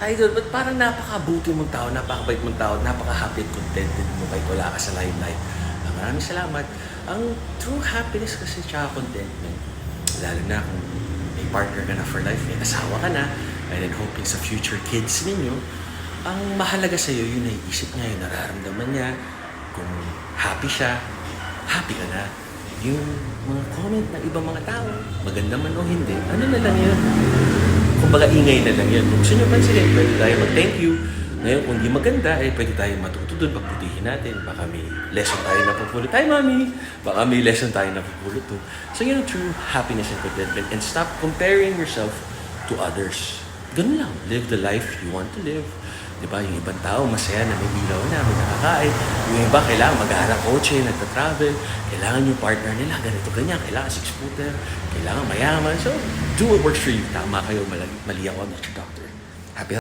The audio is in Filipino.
Idol, ba't parang napakabuti mong tao, napakabait mong tao, napaka-happy at contented mo kahit wala ka sa limelight. Ah, maraming salamat. Ang true happiness kasi tsaka contentment, lalo na kung may partner ka na for life, may asawa ka na, and then hoping sa future kids ninyo, ang mahalaga sa'yo, yun na isip niya, yung nararamdaman niya, kung happy siya, happy ka na. Yung mga comment ng ibang mga tao, maganda man o hindi, ano na lang yun? Kumbaga ingay na lang yun. Kung gusto nyo pansinin, pwede tayo mag-thank you. Ngayon, kung di maganda, eh, pwede tayo matuto doon, pagbutihin natin. Baka may lesson tayo na pupulot. Hi, mami! Baka may lesson tayo na pupulot doon. So, yun ang true happiness and contentment. And stop comparing yourself to others. Ganun lang. Live the life you want to live. Di ba? Yung ibang tao, masaya na may ilaw na, may nakakain. Yung iba, kailangan mag-aaral kotse, nagta-travel. Kailangan yung partner nila, ganito, ganyan. Kailangan six-footer. Kailangan mayaman. So, do what works for you. Tama kayo, mali, mali ako, I'm not your doctor.